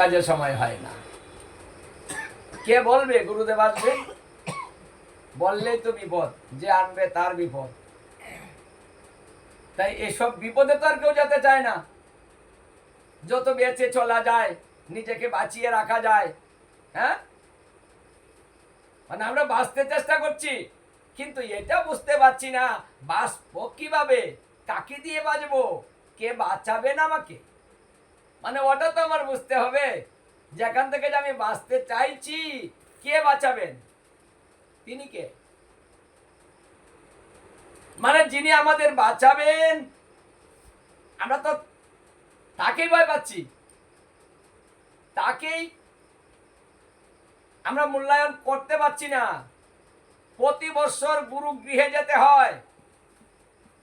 কাজে সময় হয় না। কে বলবে, গুরুদেব আসবে? বললেই তো বিপদ, যে আনবে তার বিপদ। তাই এসব বিপদে তো আর কেউ যেতে চায় না। যত বেঁচে চলা যায়, নিজেকে বাঁচিয়ে রাখা যায় হ্যাঁ? মানে আমরা বাঁচতে চেষ্টা করছি, কিন্তু এটা বুঝতে পারছি না, বাঁচবো কীভাবে? কাকে দিয়ে বাঁচবো? কে বাঁচাবেন আমাকে? মানে ওটা তো আমার বুঝতে হবে। যেখান থেকে যে আমি বাঁচতে চাইছি, কে বাঁচাবেন? তিনি কে? মানে যিনি আমাদের বাঁচাবেন, আমরা তো তাকেই ভয় পাচ্ছি। তাকেই আমরা মূল্যায়ন করতে পারছি না। প্রতি বছর গুরু গৃহে যেতে হয়।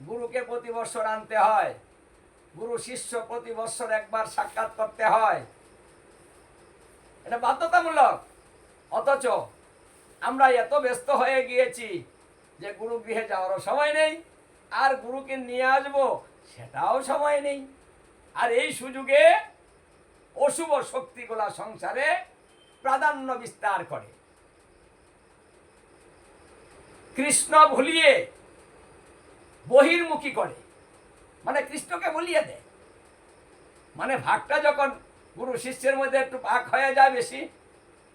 গুরুকে প্রতি বছর আনতে হয়। গুরু শিষ্য প্রতি বছর একবার সাক্ষাৎ করতে হয়। এটা বাধ্যতামূলক। অথচ আমরা এত ব্যস্ত হয়ে গিয়েছি যে গুরু গৃহে যাওয়ারও সময় নেই, আর গুরুকে নিয়ে আসব সেটাও সময় নেই। আর এই সুযোগে অশুভ শক্তিগুলা সংসারে প্রাধান্য বিস্তার করে। কৃষ্ণ ভুলিয়ে বহির্মুখী করে। মানে কৃষ্ণকে ভুলিয়ে দেয়। মানে ভাগটা যখন গুরু শিষ্যের মধ্যে একটু পাক হয়ে যায় বেশি,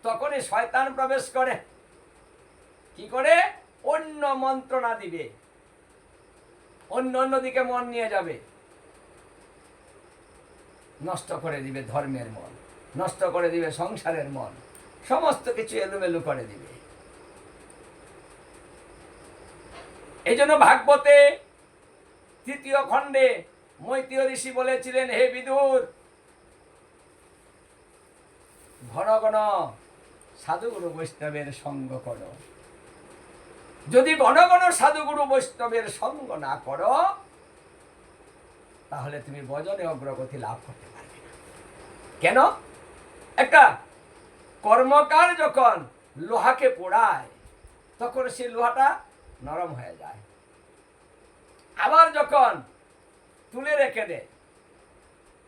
তখনই শয়তান প্রবেশ করে। কি করে? অন্য মন্ত্রণা দিবে। অন্য অন্য দিকে মন নিয়ে যাবে। নষ্ট করে দিবে ধর্মের মন, নষ্ট করে দিবে সংসারের মন, সমস্ত কিছু এলোমেলো করে দিবে। এই জন্য ভাগবতে তৃতীয় খণ্ডে মৈত্রীয় ঋষি বলেছিলেন, হে বিদুর ঘন ঘন সাধুগুরু বৈষ্ণবের সঙ্গ করো। যদি ঘন সাধুগুরু বৈষ্ণবের সঙ্গ না করো, তাহলে তুমি বজনে অগ্রগতি লাভ করতে পারবে না। কেন? একটা কর্মকার যখন লোহাকে পোড়ায়, তখন সেই লোহাটা নরম হয়ে যায় আবার যখন তুলে রেখে দেয়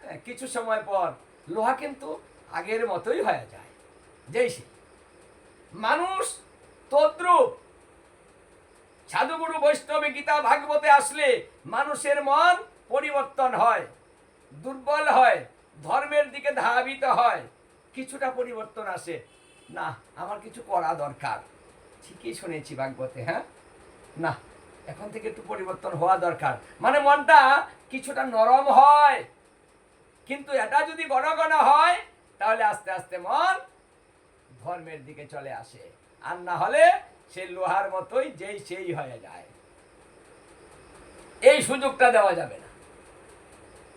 হ্যাঁ, কিছু সময় পর লোহা কিন্তু আগের মতোই হয়ে যায়। যেই সে। মানুষ তদ্রুপ। সাধুগুরু বৈষ্ণবে গীতা ভাগবতে আসলে মানুষের মন পরিবর্তন হয় দুর্বল হয় ধর্মের দিকে ধাবিত হয়। কিছুটা পরিবর্তন আসে। না আমার কিছু করা দরকার। ঠিকই শুনেছি ভাগবতে হ্যাঁ? না এখন থেকে একটু পরিবর্তন হওয়া দরকার। মানে মনটা কিছুটা নরম হয়। কিন্তু এটা যদি ঘন হয়, তাহলে আস্তে আস্তে মন ধর্মের দিকে চলে আসে। আর না হলে সে লোহার মতোই যেই সেই হয়ে যায়। এই সুযোগটা দেওয়া যাবে না।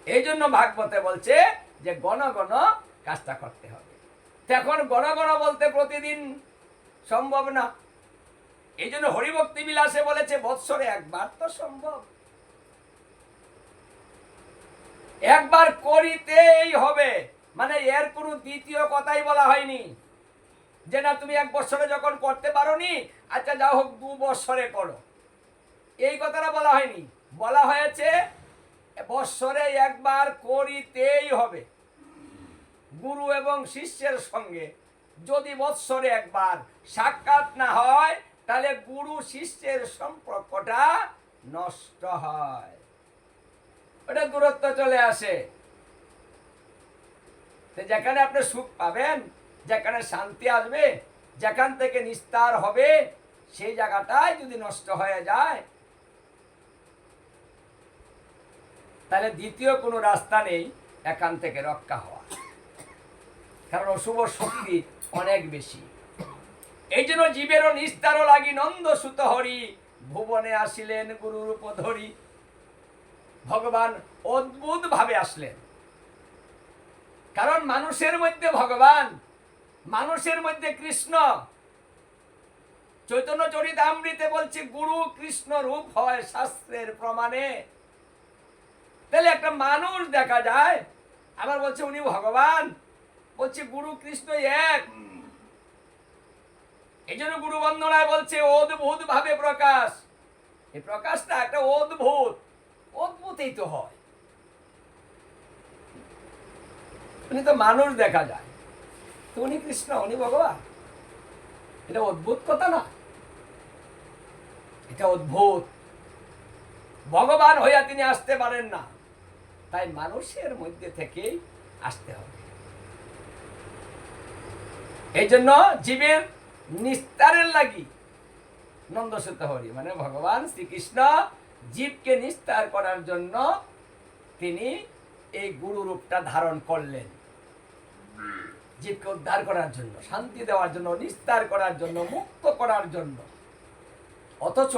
এই জন্য ভাগবতে বলছে যে গণ গণ কাজটা করতে হবে। তো এখন গণ গণ বলতে প্রতিদিন সম্ভব না। এই জন্য হরিভক্তি বিলাসে বলেছে, বৎসরে একবার তো সম্ভব। একবার করিতেই হবে। মানে এর কোনো দ্বিতীয় কথাই বলা হয়নি। যে না, তুমি এক বছরে যখন করতে পারোনি আচ্ছা যা হোক, দু বছরে করো। এই কথাটা বলা হয়নি। বলা হয়েছে, বৎসরে একবার করিতেই হবে। গুরু এবং শিষ্যের সঙ্গে যদি বৎসরে একবার সাক্ষাৎ না হয় তাহলে গুরু শিষ্যের সম্পর্কটা নষ্ট হয়। ওটা দূরত্ব চলে আসে। যেখানে আপনি সুখ পাবেন, যেখানে শান্তি আসবে, যেখান থেকে নিস্তার হবে, সেই জায়গাটাই যদি নষ্ট হয়ে যায়, তাহলে দ্বিতীয় কোনো রাস্তা নেই এখান থেকে রক্ষা হওয়া কারণ অশুভ শক্তি অনেক বেশি। এই জন্য জীবেরও নিস্তারও লাগি নন্দ সুত হরি। ভুবনে আসিলেন গুরুর উপধরি ভগবান অদ্ভুত ভাবে আসলেন। কারণ মানুষের মধ্যে ভগবান, মানুষের মধ্যে কৃষ্ণ। চৈতন্য চরিতামৃতে বলছে, গুরু কৃষ্ণ রূপ হয় শাস্ত্রের প্রমাণে। তাহলে একটা মানুষ দেখা যায়, আবার বলছে, উনি ভগবান। বলছে, গুরু কৃষ্ণ এক। জন্য গুরু বন্দনায় বলছে, অদ্ভুত ভাবে প্রকাশ। এই প্রকাশটা একটা অদ্ভুত। অদ্ভুতই তো হয়। উনি তো মানুষ দেখা যায়। তো উনি কৃষ্ণ, উনি ভগবান। এটা অদ্ভুত কথা না। এটা অদ্ভুত। ভগবান হইয়া তিনি আসতে পারেন না। তাই মানুষের মধ্যে থেকেই আসতে হবে। এই জন্য জীবের নিস্তারের লাগি। নন্দসূত হরি মানে ভগবান শ্রীকৃষ্ণ জীবকে নিস্তার করার জন্য তিনি এই গুরু রূপটা ধারণ করলেন। জীবকে উদ্ধার করার জন্য, শান্তি দেওয়ার জন্য, নিস্তার করার জন্য, মুক্ত করার জন্য। অথচ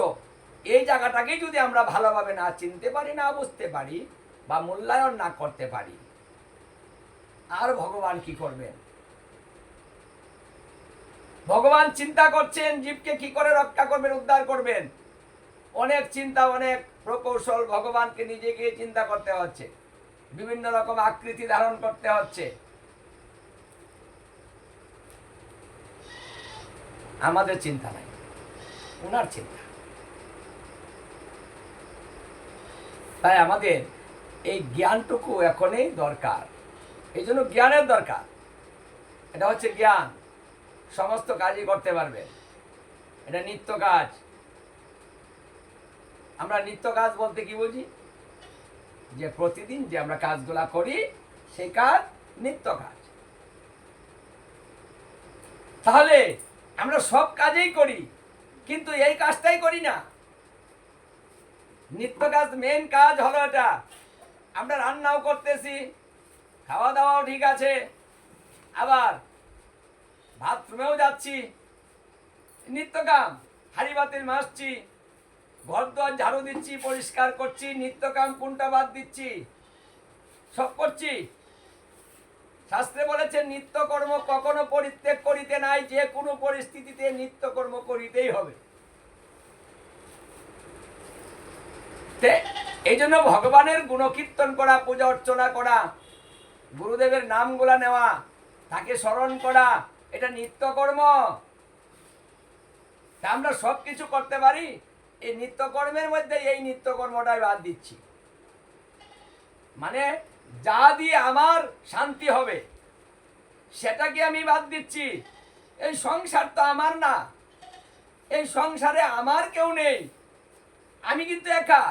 এই জায়গাটাকেই যদি আমরা ভালোভাবে না চিনতে পারি, না বুঝতে পারি বা মূল্যায়ন না করতে পারি, আর ভগবান কি করবেন? ভগবান চিন্তা করছেন, জীবকে কি করে রক্ষা করবেন, উদ্ধার করবেন? অনেক চিন্তা, অনেক প্রকৌশল ভগবানকে নিজে গিয়ে চিন্তা করতে হচ্ছে। বিভিন্ন রকম আকৃতি ধারণ করতে হচ্ছে। আমাদের চিন্তা নাই। ওনার চিন্তা। তাই আমাদের এই জ্ঞানটুকু এখনই দরকার। এই জন্য জ্ঞানের দরকার। এটা হচ্ছে জ্ঞান। সমস্ত কাজই করতে পারবে। এটা নিত্য কাজ। আমরা নিত্য কাজ বলতে কি বুঝি? যে প্রতিদিন যে আমরা কাজগুলা করি, সেই কাজ নিত্য কাজ। তাহলে আমরা সব কাজেই করি, কিন্তু এই কাজটাই করি না। নিত্য কাজ মেন কাজ হলো এটা। আমরা রান্নাও করতেছি খাওয়া দাওয়াও ঠিক আছে। আবার বাথরুমেও যাচ্ছি। নিত্য কাম হাড়ি বাতিল মাসছি। ঘর দোয়ার ঝাড়ু দিচ্ছি, পরিষ্কার করছি নিত্য কাম কোনটা বাদ দিচ্ছি। সব করছি। শাস্ত্রে বলেছে নিত্য কর্ম কখনো পরিত্যাগ করিতে নাই, যে কোনো পরিস্থিতিতে নিত্য কর্ম করিতেই হবে। এই জন্য ভগবানের গুণকীর্তন করা, পূজা অর্চনা করা, গুরুদেবের নামগুলা নেওয়া, তাকে স্মরণ করা এটা নিত্যকর্ম। আমরা সব কিছু করতে পারি, এই নিত্যকর্মের মধ্যে এই নিত্যকর্মটাই বাদ দিচ্ছি। মানে যা দিয়ে আমার শান্তি হবে, সেটাকে আমি বাদ দিচ্ছি। এই সংসার তো আমার না, এই সংসারে আমার কেউ নেই, আমি কিন্তু একা।